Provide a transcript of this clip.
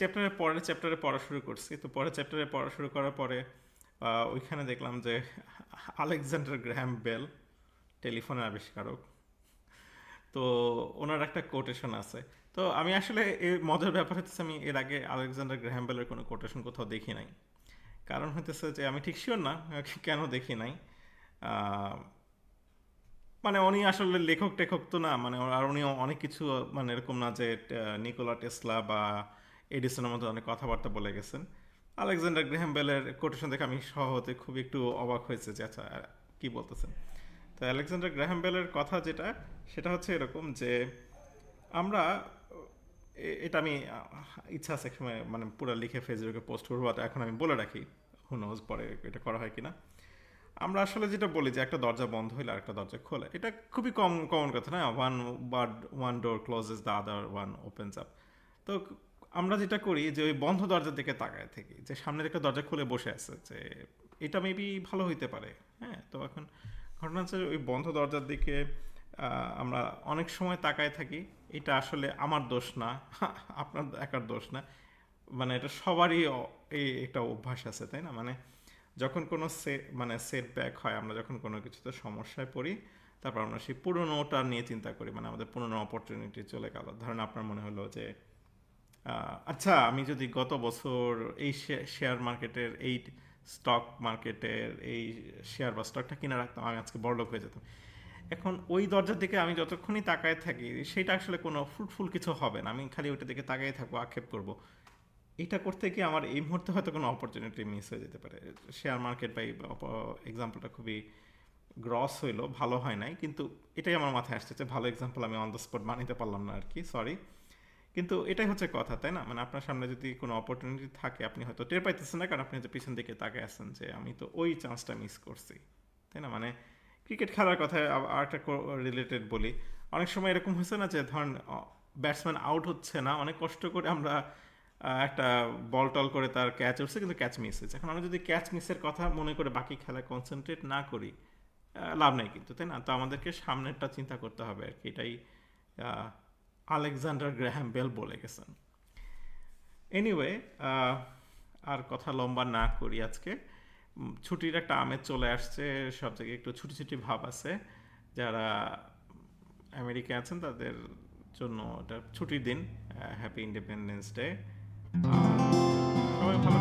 চ্যাপ্টারের পরের চ্যাপ্টারে পড়া শুরু করছি। তো পরের চ্যাপ্টারে পড়া শুরু করার পরে ওইখানে দেখলাম যে আলেকজান্ডার গ্র্যাহাম বেল, টেলিফোনের আবিষ্কারক। তো ওনার একটা কোটেশন আছে। তো আমি আসলে এর মজার ব্যাপার হচ্ছে আমি এর আগে আলেকজান্ডার গ্র্যাহাম বেলের কোনো কোটেশন কোথাও দেখি নাই। কারণ হইতেছে যে আমি ঠিক শিওর না, কেন দেখি নাই। মানে উনি আসলে লেখক টেখক তো না মানে আর উনি অনেক কিছু মানে এরকম না যে নিকোলা টেসলা বা এডিসনের মতো অনেক কথাবার্তা বলে গেছেন। আলেকজান্ডার গ্রেহাম বেলের কোটেশন দেখে আমি সহতে খুব একটু অবাক হয়েছে যে আচ্ছা কি বলতেছেন? তো আলেকজান্ডার গ্রাহাম বেলের কথা যেটা, সেটা হচ্ছে এরকম যে, আমরা এটা আমি, ইচ্ছা আছে মানে পুরো লিখে ফেসবুকে পোস্ট করব আর এখন আমি বলে রাখি হুনোজ পরে এটা করা হয় কিনা। আমরা আসলে যেটা বলি যে, একটা দরজা বন্ধ হইলে আরেকটা দরজা খোলে। এটা খুবই কম কমন কথা, না? One bird one door closes the other one opens up তো আমরা যেটা করি যে ওই বন্ধ দরজার দিকে তাকায় থাকি, যে সামনের একটা দরজা খুলে বসে আছে, যে এটা মেবি ভালো হইতে পারে হ্যাঁ? তো এখন ঘটনা হচ্ছে ওই বন্ধ দরজার দিকে আমরা অনেক সময় তাকায় থাকি, এটা আসলে আমার দোষ না, আপনার একার দোষ না মানে এটা সবারই এই একটা অভ্যাস আছে, তাই না? মানে যখন কোনো সে মানে সেটব্যাক হয়, আমরা যখন কোনো কিছুতে সমস্যায় পড়ি, তারপর আমরা সেই পুরনোটা নিয়ে চিন্তা করি মানে আমাদের পুরনো অপরচুনিটি চলে গেল। ধরেন আপনার মনে হলো যে আচ্ছা আমি যদি গত বছর এই শেয়ার মার্কেটের এই স্টক মার্কেটের এই শেয়ার বা স্টকটা কিনে রাখতাম, আমি আজকে বড়লোক হয়ে যেতাম। এখন ওই দরজার দিকে আমি যতক্ষণই তাকায় থাকি, সেটা আসলে কোনো ফ্রুটফুল কিছু হবে না। আমি খালি ওইটা দিকে তাকাই থাকব, আক্ষেপ করব। এটা করতে গিয়ে আমার এই মুহূর্তে হয়তো কোনো অপরচুনিটি মিস হয়ে যেতে পারে। শেয়ার মার্কেট বা এই এক্সাম্পলটা খুবই গ্রস হইল, ভালো হয় নাই। কিন্তু এটাই আমার মাথায় আসতেছে ভালো এক্সাম্পল আমি অন দ্য স্পট বানাইতে পারলাম না আর কি সরি কিন্তু এটাই হচ্ছে কথা, তাই না? মানে আপনার সামনে যদি কোনো অপরচুনিটি থাকে, আপনি হয়তো টের পাইতেছেন না, কারণ আপনি হয়তো পিছন দিকে তাকে আছেন যে আমি তো ওই চান্সটা মিস করছি, তাই না? মানে ক্রিকেট খেলার কথা আর একটা রিলেটেড বলি। অনেক সময় এরকম হয়েছে না যে ধরেন ব্যাটসম্যান আউট হচ্ছে না, অনেক কষ্ট করে আমরা একটা বল টল করে তার ক্যাচ উঠছে, কিন্তু ক্যাচ মিস হয়েছে। এখন আমরা যদি ক্যাচ মিসের কথা মনে করে বাকি খেলা কনসেন্ট্রেট না করি লাভ নেই কিন্তু, তাই না? তো আমাদেরকে সামনেরটা চিন্তা করতে হবে আর কি, এটাই আলেকজান্ডার গ্রাহাম বেল বলে গেছেন। এনিওয়ে আর কথা লম্বা না করি আজকে। ছুটির একটা আমেজ চলে আসছে, সব জায়গায় একটু ছুটি ছুটি ভাব আছে। যারা আমেরিকা আছেন, তাদের জন্য এটা ছুটির দিন হ্যাপি ইন্ডিপেন্ডেন্স ডে সবাই ভালো